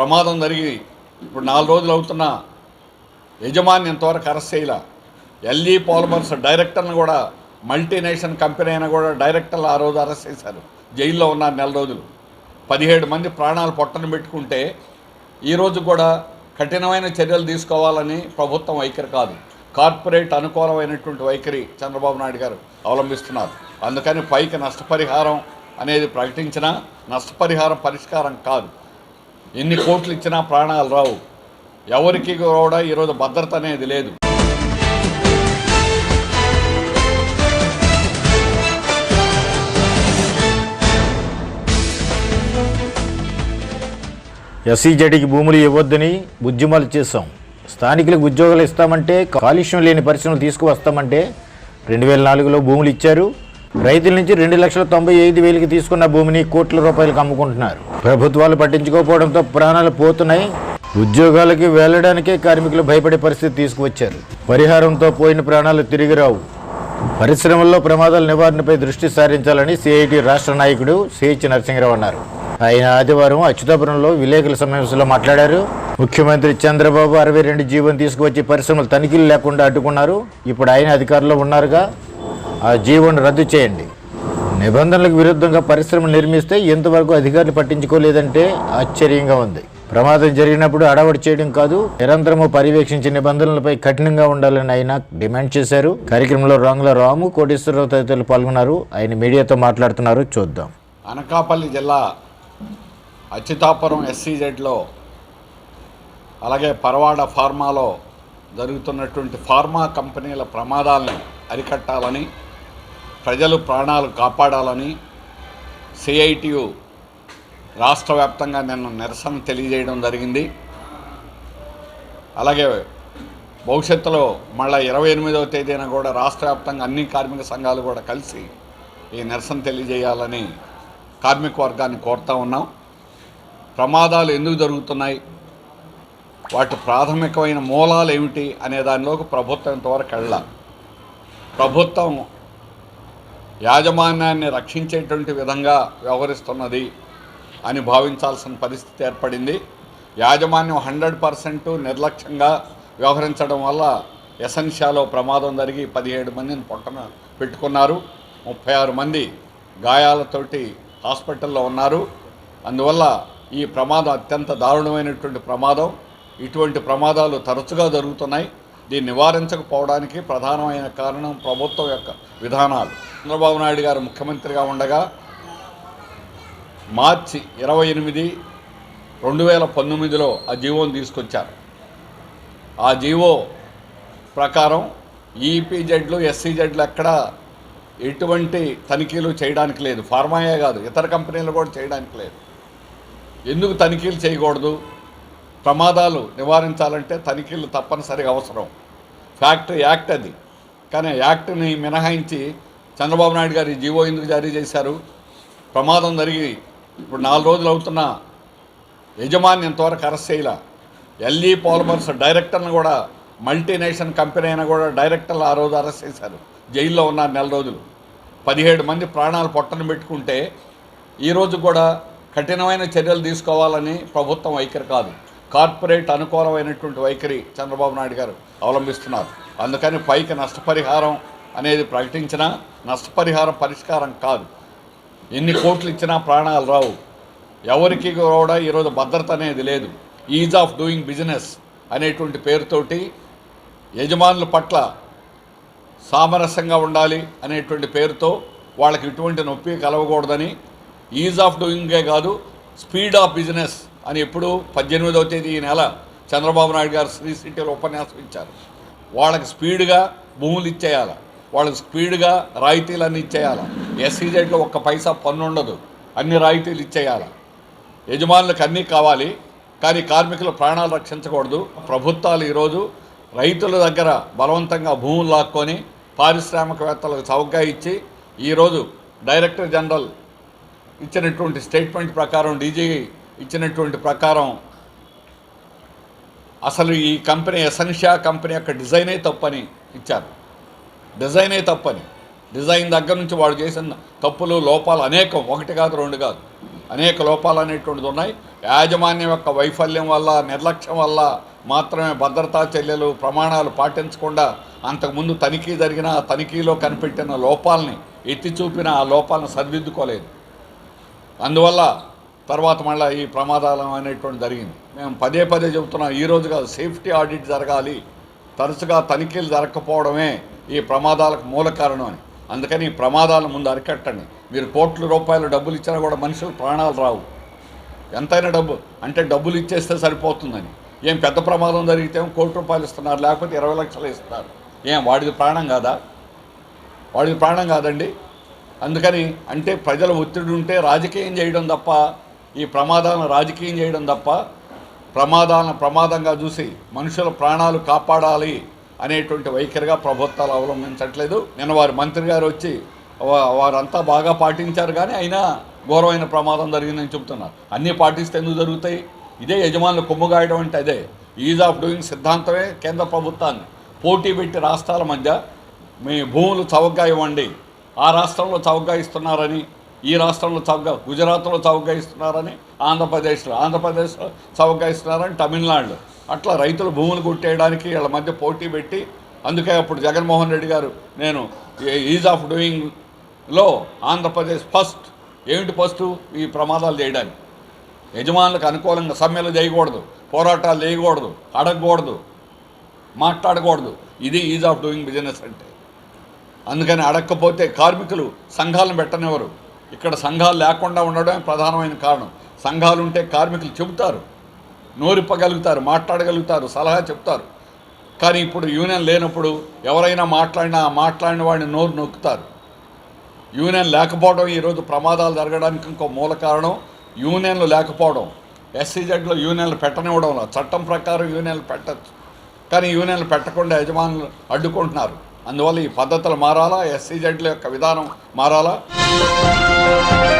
ప్రమాదం జరిగి ఇప్పుడు నాలుగు రోజులు అవుతున్న యజమాని ఇంతవరకు అరెస్ట్ చేయలే. ఎల్ఈ పాలిమర్స్ డైరెక్టర్ని కూడా మల్టీనేషనల్ కంపెనీ అయినా కూడా డైరెక్టర్లు ఆ రోజు అరెస్ట్ చేశారు. జైల్లో ఉన్నారు నెల రోజులు. పదిహేడు మంది ప్రాణాలు పొట్టను పెట్టుకుంటే ఈరోజు కూడా కఠినమైన చర్యలు తీసుకోవాలని ప్రభుత్వం వైఖరి కాదు. కార్పొరేట్ అనుకూలమైనటువంటి వైఖరి చంద్రబాబు నాయుడు గారు అవలంబిస్తున్నారు. అందుకని పైకి నష్టపరిహారం అనేది ప్రకటించినా నష్టపరిహారం పరిష్కారం కాదు. ఎన్ని కోట్లు ఇచ్చినా ప్రాణాలు రావు. ఎవరికి కూడా ఈరోజు భద్రత అనేది లేదు. ఎస్సీజెడ్కి భూములు ఇవ్వద్దని ఉద్యమాలు చేశాం. స్థానికులకు ఉద్యోగాలు ఇస్తామంటే కాలుష్యం లేని పరిశ్రమలు తీసుకువస్తామంటే రెండు వేల నాలుగులో భూములు ఇచ్చారు. రైతుల నుంచి రెండు లక్షల తొంభై ఐదు వేలకి తీసుకున్న భూమిని కోట్ల రూపాయలకు అమ్ముకుంటున్నారు. ప్రభుత్వాలు పట్టించుకోకపోవడంతో ప్రాణాలు పోతున్నాయి. ఉద్యోగాలకి వెళ్ళడానికే కార్మికులు భయపడే పరిస్థితి తీసుకువచ్చారు. పరిహారంతో పోయిన ప్రాణాలు తిరిగి రావు పరిశ్రమల్లో ప్రమాదాల నివారణపై దృష్టి సారించాలని సిఐటి రాష్ట్ర నాయకుడు సిహెచ్ నరసింహరావు అన్నారు. ఆయన ఆదివారం అచ్యుతాపురంలో విలేకరుల సమావేశంలో మాట్లాడారు. ముఖ్యమంత్రి చంద్రబాబు అరవై రెండు జీవోని తీసుకువచ్చి పరిశ్రమలు తనిఖీలు లేకుండా అడ్డుకున్నారు. ఇప్పుడు ఆయన అధికారంలో ఉన్నారుగా. ఆ జీవోను రద్దు చేయండి. నిబంధనలకు విరుద్ధంగా పరిశ్రమలు నిర్మిస్తే ఎంతవరకు అధికారులు పట్టించుకోలేదంటే ఆశ్చర్యంగా ఉంది. ప్రమాదం జరిగినప్పుడు అడవడి చేయడం కాదు నిరంతరము పర్యవేక్షించే నిబంధనలపై కఠినంగా ఉండాలని ఆయన డిమాండ్ చేశారు. కార్యక్రమంలో రాంగుల రాము కోటేశ్వరరావు తదితరులు పాల్గొన్నారు. ఆయన మీడియాతో మాట్లాడుతున్నారు. చూద్దాం. అనకాపల్లి జిల్లా అచ్యుతాపురం ఎస్సీజెడ్లో అలాగే పరవాడ ఫార్మాలో జరుగుతున్నటువంటి ఫార్మా కంపెనీల ప్రమాదాలను అరికట్టాలని ప్రజలు ప్రాణాలు కాపాడాలని సిఐటియు రాష్ట్ర వ్యాప్తంగా నిన్న నిరసన తెలియజేయడం జరిగింది. అలాగే భవిష్యత్తులో మళ్ళీ ఇరవై ఎనిమిదవ తేదీన కూడా రాష్ట్ర వ్యాప్తంగా అన్ని కార్మిక సంఘాలు కూడా కలిసి ఈ నిరసన తెలియజేయాలని కార్మిక వర్గాన్ని కోరుతా ఉన్నాం. ప్రమాదాలు ఎందుకు జరుగుతున్నాయి? వాటి ప్రాథమికమైన మూలాలు ఏమిటి? అనే దానిలోకి ప్రభుత్వం ఇంతవరకు వెళ్ళాలి. ప్రభుత్వం యాజమాన్యాన్ని రక్షించేటువంటి విధంగా వ్యవహరిస్తున్నది అని భావించాల్సిన పరిస్థితి ఏర్పడింది. యాజమాన్యం హండ్రెడ్ పర్సెంట్ నిర్లక్ష్యంగా వ్యవహరించడం వల్ల ఎసెన్షియాలో ప్రమాదం జరిగి పదిహేడు మందిని పొట్టన పెట్టుకున్నారు. ముప్పై ఆరు మంది గాయాలతోటి హాస్పిటల్లో ఉన్నారు. అందువల్ల ఈ ప్రమాదం అత్యంత దారుణమైనటువంటి ప్రమాదం. ఇటువంటి ప్రమాదాలు తరచుగా జరుగుతున్నాయి. దీన్ని నివారించకపోవడానికి ప్రధానమైన కారణం ప్రభుత్వం యొక్క విధానాలు. చంద్రబాబు నాయుడు గారు ముఖ్యమంత్రిగా ఉండగా మార్చి ఇరవై ఎనిమిది రెండు వేల పంతొమ్మిదిలో ఆ జీవోని తీసుకొచ్చారు. ఆ జీవో ప్రకారం ఈపీజెడ్లు ఎస్సీజెడ్లు ఎక్కడ ఎటువంటి తనిఖీలు చేయడానికి లేదు. ఫార్మాయే కాదు ఇతర కంపెనీలు కూడా చేయడానికి లేదు. ఎందుకు తనిఖీలు చేయకూడదు? ప్రమాదాలు నివారించాలంటే తనిఖీలు తప్పనిసరిగా అవసరం. ఫ్యాక్టరీ యాక్ట్ అది. కానీ యాక్ట్ని మినహాయించి చంద్రబాబు నాయుడు గారు జీవో ఎందుకు జారీ చేశారు? ప్రమాదం జరిగి ఇప్పుడు నాలుగు రోజులు అవుతున్న యజమాని ఇంతవరకు అరెస్ట్ చేయలే. ఎల్ఈ పాలిమర్స్ డైరెక్టర్ని కూడా మల్టీనేషనల్ కంపెనీ అయినా కూడా డైరెక్టర్లు ఆ రోజు అరెస్ట్ చేశారు. జైల్లో ఉన్నారు నెల రోజులు. పదిహేడు మంది ప్రాణాలు పొట్టను పెట్టుకుంటే ఈరోజు కూడా కఠినమైన చర్యలు తీసుకోవాలని ప్రభుత్వం వైఖరి కాదు. కార్పొరేట్ అనుకూలమైనటువంటి వైఖరి చంద్రబాబు నాయుడు గారు అవలంబిస్తున్నారు. అందుకని పైకి నష్టపరిహారం అనేది ప్రకటించినా నష్టపరిహారం పరిష్కారం కాదు. ఎన్ని కోట్లు ఇచ్చినా ప్రాణాలు రావు. ఎవరికి కూడా ఈరోజు భద్రత అనేది లేదు. ఈజ్ ఆఫ్ డూయింగ్ బిజినెస్ అనేటువంటి పేరుతోటి యజమానుల పట్ల సామరస్యంగా ఉండాలి అనేటువంటి పేరుతో వాళ్ళకి ఇటువంటి నొప్పి కలవకూడదని ఈజ్ ఆఫ్ డూయింగే కాదు స్పీడ్ ఆఫ్ బిజినెస్ అని ఎప్పుడు పద్దెనిమిదవ తేదీ ఈ నెల చంద్రబాబు నాయుడు గారు శ్రీ సిటీలో ఉపన్యాసం ఇచ్చారు. వాళ్ళకి స్పీడ్గా భూములు ఇచ్చేయాలి. వాళ్ళకి స్పీడ్గా రాయితీలన్నీ ఇచ్చేయాలి. ఎస్సీజెడ్లో ఒక్క పైసా పన్ను ఉండదు అన్ని రాయితీలు ఇచ్చేయాలి. యజమానులకు అన్నీ కావాలి. కానీ కార్మికుల ప్రాణాలు రక్షించకూడదు. ప్రభుత్వాలు ఈరోజు రైతుల దగ్గర బలవంతంగా భూములు లాక్కొని పారిశ్రామికవేత్తలకు చౌకగా ఇచ్చి ఈరోజు డైరెక్టర్ జనరల్ ఇచ్చినటువంటి స్టేట్మెంట్ ప్రకారం డీజీ ఇచ్చినటువంటి ప్రకారం అసలు ఈ కంపెనీ ఎసెన్షియా కంపెనీ యొక్క డిజైనే తప్పని ఇచ్చారు. డిజైనే తప్పని. డిజైన్ దగ్గర నుంచి వాడు చేసిన తప్పులు లోపాలు అనేకం. ఒకటి కాదు రెండు కాదు. అనేక లోపాలు అనేటువంటిది ఉన్నాయి. యాజమాన్యం యొక్క వైఫల్యం వల్ల నిర్లక్ష్యం వల్ల మాత్రమే భద్రతా చర్యలు ప్రమాణాలు పాటించకుండా అంతకుముందు తనిఖీ జరిగిన ఆ తనిఖీలో కనిపెట్టిన లోపాలని ఎత్తి చూపిన ఆ లోపాలను సరిదిద్దుకోలేదు. అందువల్ల తర్వాత మళ్ళీ ఈ ప్రమాదాలు అనేటువంటి జరిగింది. మేము పదే పదే చెబుతున్నాం ఈరోజుగా సేఫ్టీ ఆడిట్ జరగాలి తరచుగా తనిఖీలు జరగకపోవడమే ఈ ప్రమాదాలకు మూల కారణం అని. అందుకని ఈ ప్రమాదాల ముందు అరికట్టండి. మీరు కోట్ల రూపాయలు డబ్బులు ఇచ్చినా కూడా మనుషులు ప్రాణాలు రావు. ఎంతైనా డబ్బు అంటే డబ్బులు ఇచ్చేస్తే సరిపోతుందని. ఏం పెద్ద ప్రమాదం జరిగితే కోటి రూపాయలు ఇస్తున్నారు లేకపోతే ఇరవై లక్షలు ఇస్తున్నారు. ఏం వాడిది ప్రాణం కాదా? వాడిది ప్రాణం కాదండి. అందుకని అంటే ప్రజల ఒత్తిడి ఉంటే రాజకీయం చేయడం తప్ప ఈ ప్రమాదాలను రాజకీయం చేయడం తప్ప ప్రమాదాలను ప్రమాదంగా చూసి మనుషుల ప్రాణాలు కాపాడాలి అనేటువంటి వైఖరిగా ప్రభుత్వాలు అవలంబించట్లేదు. నిన్న వారి మంత్రి గారు వచ్చి వారంతా బాగా పాటించారు కానీ అయినా ఘోరమైన ప్రమాదం జరిగిందని చెబుతున్నారు. అన్నీ పాటిస్తే ఎందుకు జరుగుతాయి? ఇదే యజమానులు కొమ్ముగాయడం అంటే అదే. ఈజ్ ఆఫ్ డూయింగ్ సిద్ధాంతమే కేంద్ర ప్రభుత్వాన్ని. పోటీ పెట్టి రాష్ట్రాల మధ్య మీ భూములు చౌకగా ఇవ్వండి. ఆ రాష్ట్రంలో చౌకగా ఇస్తున్నారని ఈ రాష్ట్రంలో చౌకగా గుజరాత్లో చౌకగా ఇస్తున్నారని ఆంధ్రప్రదేశ్లో ఆంధ్రప్రదేశ్లో చౌకగా ఇస్తున్నారని తమిళనాడులో. అట్లా రైతులు భూములు కొట్టేయడానికి వీళ్ళ మధ్య పోటీ పెట్టి అందుకే అప్పుడు జగన్మోహన్ రెడ్డి గారు నేను ఈజ్ ఆఫ్ డూయింగ్లో ఆంధ్రప్రదేశ్ ఫస్ట్. ఏమిటి ఫస్ట్? ఈ ప్రమాదాలు చేయడానికి. యజమానులకు అనుకూలంగా సమ్మెలు చేయకూడదు పోరాటాలు చేయకూడదు అడగకూడదు మాట్లాడకూడదు. ఇది ఈజ్ ఆఫ్ డూయింగ్ బిజినెస్ అంటే. అందుకని అడగకపోతే కార్మికులు సంఘాలను పెట్టనివ్వరు. ఇక్కడ సంఘాలు లేకుండా ఉండడమే ప్రధానమైన కారణం. సంఘాలు ఉంటే కార్మికులు చెబుతారు. నోరిప్పగలుగుతారు మాట్లాడగలుగుతారు సలహా చెప్తారు. కానీ ఇప్పుడు యూనియన్ లేనప్పుడు ఎవరైనా మాట్లాడినా ఆ మాట్లాడిన వాడిని నోరు నొక్కుతారు. యూనియన్ లేకపోవడం ఈరోజు ప్రమాదాలు జరగడానికి ఇంకో మూల కారణం యూనియన్లు లేకపోవడం. ఎస్సీజెడ్లో యూనియన్లు పెట్టనివ్వడం చట్టం ప్రకారం యూనియన్లు పెట్టచ్చు. కానీ యూనియన్లు పెట్టకుండా యజమానులు అడ్డుకుంటున్నారు. అందువల్ల ఈ పద్ధతులు మారాలా? ఎస్సీజెడ్ల యొక్క విధానం మారాలా? Música